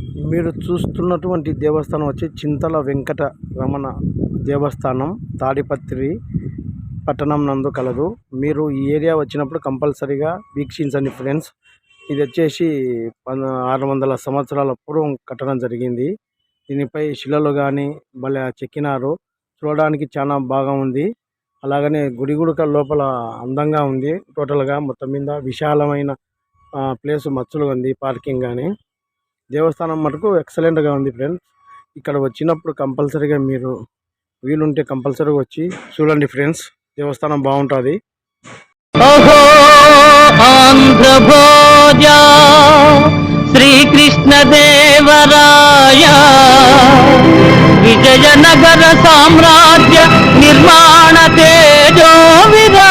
మీరు చూస్తున్నటువంటి దేవస్థానం వచ్చి చింతల వెంకట రమణ దేవస్థానం తాడిపత్రి పట్టణం నందు కలదు. మీరు ఈ ఏరియా వచ్చినప్పుడు కంపల్సరీగా వీక్షించండి ఫ్రెండ్స్. ఇది వచ్చేసి పన్- ఆరు వందల సంవత్సరాల పూర్వం కట్టడం జరిగింది. దీనిపై శిలలు కానీ భలే చెక్కినారు. చూడడానికి చాలా బాగా ఉంది. అలాగనే గుడి గుడిక లోపల అందంగా ఉంది. టోటల్గా మొత్తం మీద విశాలమైన ప్లేస్ మచ్చులు ఉంది పార్కింగ్ కానీ దేవస్థానం మటుకు ఎక్సలెంట్గా ఉంది ఫ్రెండ్స్ ఇక్కడ వచ్చినప్పుడు కంపల్సరీగా మీరు వీలుంటే కంపల్సరీగా వచ్చి చూడండి ఫ్రెండ్స్ దేవస్థానం బాగుంటుంది. ఓహో! దేవరాయ శ్రీకృష్ణదేవరాయ! విజయనగర సామ్రాజ్య నిర్మాణ తేజో విరా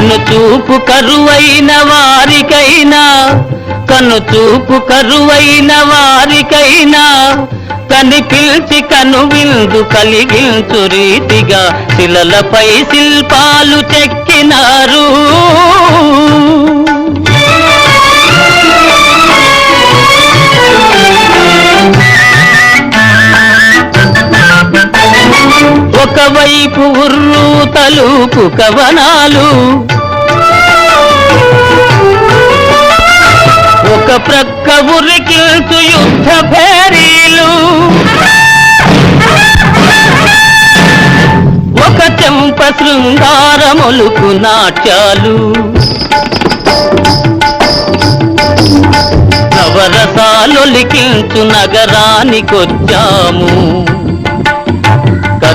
కన్ను చూపు కరువైన వారికైనా కన్ను చూపు కరువైన వారికైనా కనిపించి కను విందు కలిగించు రీతిగా శిలలపై శిల్పాలు చెక్కినారు. ఒకవైపు ఉర్రు తలుపు కవనాలు. ఒక ప్రక్క ఉరికిల్చు యుద్ధ భేరీలు ఒక చెంప శృంగారములుకు నాట్యాలు. నవరసాలొలికించు నగరానికొచ్చాము.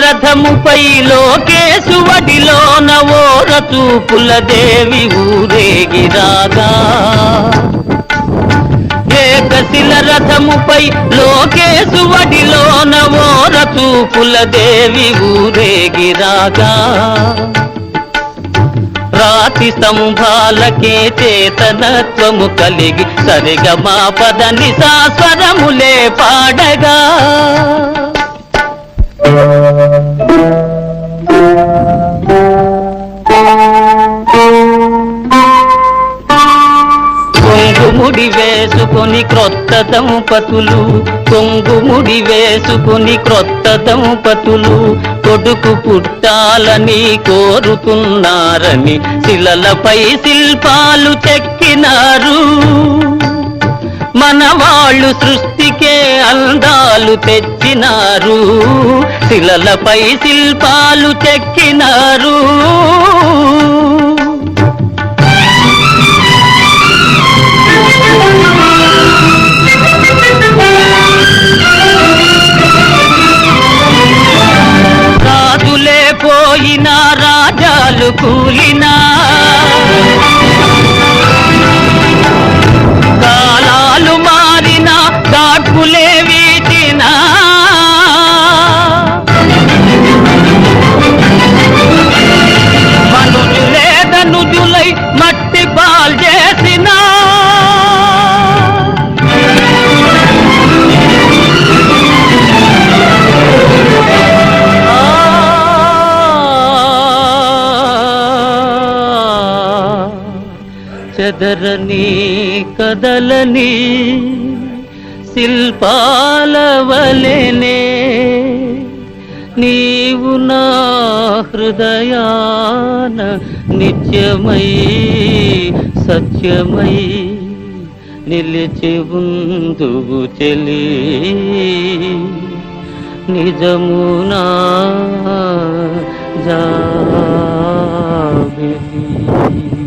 రథముపై లోకేశు వడిలోన ఓర దేవి ఊరేగిరాగా ఏకశిల రథముపై లోకేశు వడిలోన ఓర దేవి ఊరేగిరాగా రాతి స్తంభాలకే చేతనత్వము కలిగి సరిగా మా పదని సాస్వరములే పాడగా. ముడి వేసుకొని క్రొత్త దంపతులు. కొంగుముడి వేసుకొని క్రొత్త దంపతులు. కొడుకు పుట్టాలని కోరుతున్నారని శిలలపై శిల్పాలు చెక్కినారు. మన వాళ్ళు సృష్టికే అందాలు తెచ్చినారు. శిలలపై శిల్పాలు చెక్కినారు. రాజులే పోయిన రాజాలు కూలి కదరని కదలని శిల్పాల వలెనే నీవు నా హృదయాన నిత్యమై సత్యమై నిలిచి ఉందువు చెలి. నిజమునా జాబిలి.